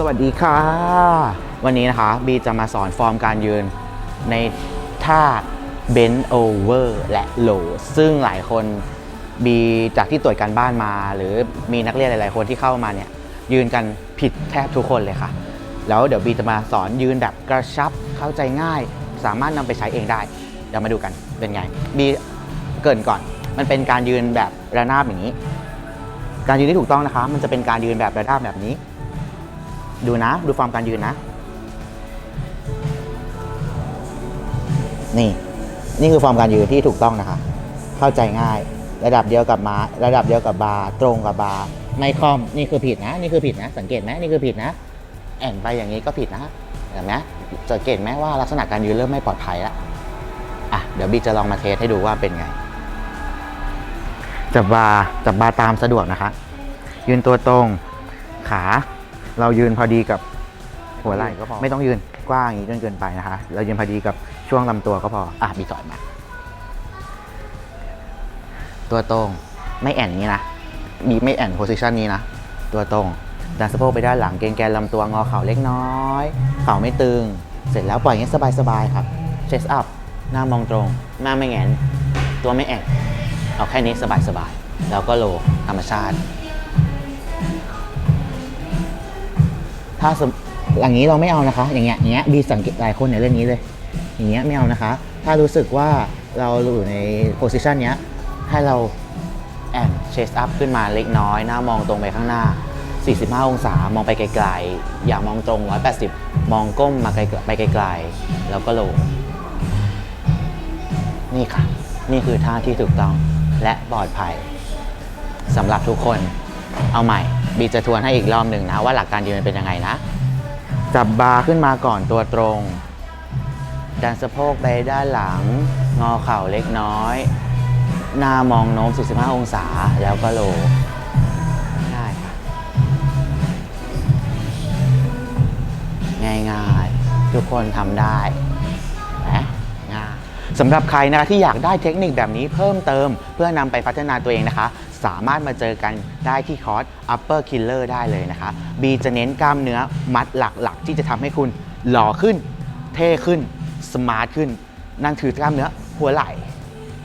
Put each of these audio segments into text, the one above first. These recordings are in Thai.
สวัสดีค่ะ วันนี้นะคะบีจะมาสอนฟอร์มการยืนในท่า bend over และ low ซึ่งหลายคนบีจากที่ตรวจการบ้านมา หรือมีนักเรียนหลาย ๆ คนที่เข้ามาเนี่ยยืนกันผิดแทบทุกคนเลยค่ะ แล้วเดี๋ยวบีจะมาสอนยืนแบบกระชับเข้าใจง่าย สามารถนำไปใช้เองได้ เดี๋ยวมาดูกันเป็นไงบีเกินก่อน มันเป็นการยืนแบบระนาบอย่างนี้ การยืนที่ถูกต้องนะคะ มันจะเป็นการยืนแบบระนาบแบบนี้ ดูนะ ดูฟอร์มการยืนนะ นี่ นี่คือฟอร์มการยืนที่ถูกต้องนะคะ เข้าใจง่าย ระดับเดียวกับมาระดับเดียวกับบาร์ตรงกับบาร์ไม่คอม นี่คือผิดนะ นี่คือผิดนะ สังเกตไหมนี่คือผิดนะ แอนไปอย่างนี้ก็ผิดนะเห็นไหมสังเกตไหมว่าลักษณะการยืนเริ่มไม่ปลอดภัยแล้วอะ เดี๋ยวบีจะลองมาเทสให้ดูว่าเป็นไง จับบาจับบาตามสะดวกนะคะ ยืนตัวตรง ขา เรายืนพอดีกับหัวไหล่ก็พอไม่ต้องยืนกว้างอย่างนี้จนเกินไปนะคะ เรายืนพอดีกับช่วงลำตัวก็พออะบีต่อยมาตัวตรงไม่แอนนี้นะบีไม่แอนโพซิชันนี้นะ ตัวตรงดันสะโพกไปด้านหลังเกรงแกนลำตัวงอเข่าเล็กน้อยเข่าไม่ตึง เสร็จแล้วปล่อยอย่างนี้สบายๆครับเชสอัพหน้ามองตรง หน้าไม่แหงนตัวไม่แอนเอาแค่นี้สบายๆแล้วก็โลธรรมชาติ ถ้าสมอย่างนี้เราไม่เอานะคะ อย่างเงี้ยอย่างเงี้ยบีสังเกตหลายคนเนี่ยเล่นนี้เลย อย่างเงี้ยไม่เอานะคะ ถ้ารู้สึกว่าเราอยู่ในโพสิชันเนี้ยให้เราแอนเชสอัพขึ้นมาเล็กน้อยหน้ามองตรงไปข้างหน้า 45 องศามองไปไกลๆ อย่ามองตรง 180 มองก้มมาไกลไปไกลๆ แล้วก็ลง นี่ค่ะ นี่คือท่าที่ถูกต้องและปลอดภัยสำหรับทุกคนเอาใหม่ บีจะทวนให้อีกรอบหนึ่งนะ ว่าหลักการยืนเป็นยังไงนะ จับบาร์ขึ้นมาก่อนตัวตรง ดันสะโพกไปด้านหลัง งอเข่าเล็กน้อย หน้ามองโน้ม 45 องศาแล้วก็โลง่ายค่ะง่ายๆ ทุกคนทำได้นะง่ายสำหรับใครนะคะที่อยากได้เทคนิคแบบนี้เพิ่มเติมเพื่อนำไปพัฒนาตัวเองนะคะ สามารถมาเจอกันได้ที่คอร์ส Upper Killer ได้เลยนะคะบีจะเน้นกล้ามเนื้อมัดหลักๆ ที่จะทำให้คุณหล่อขึ้น เท่ขึ้น สมาร์ทขึ้น นั่นคือกล้ามเนื้อหัวไหล่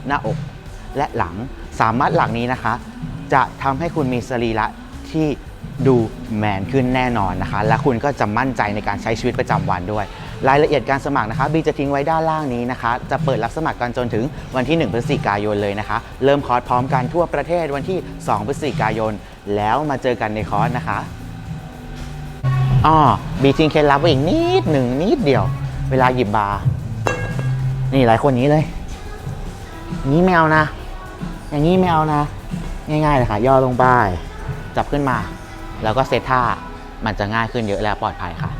หน้าอก และหลังสามารถหลักนี้นะคะ จะทำให้คุณมีสรีระที่ดูแมนขึ้นแน่นอนนะคะ และคุณก็จะมั่นใจในการใช้ชีวิตประจำวันด้วย รายละเอียดการสมัครนะคะบีจะทิ้งไว้ด้านล่างนี้นะคะ จะเปิดรับสมัครกันจนถึงวันที่ 1 พฤศจิกายนเลยนะคะ เริ่มคอร์สพร้อมกันทั่วประเทศวันที่ 2 พฤศจิกายน แล้วมาเจอกันในคอร์สนะคะอ้อบีทิ้งเคล็ดลับไว้อีกนิดหนึ่งนิดเดียว เวลาหยิบบาร์นี่หลายคนนี้เลย นี้ไม่เอานะ อย่างนี้ไม่เอานะ ง่ายๆเลยค่ะ ย่อลงไปจับขึ้นมา แล้วก็เซตท่ามันจะง่ายขึ้นเยอะและปลอดภัยค่ะ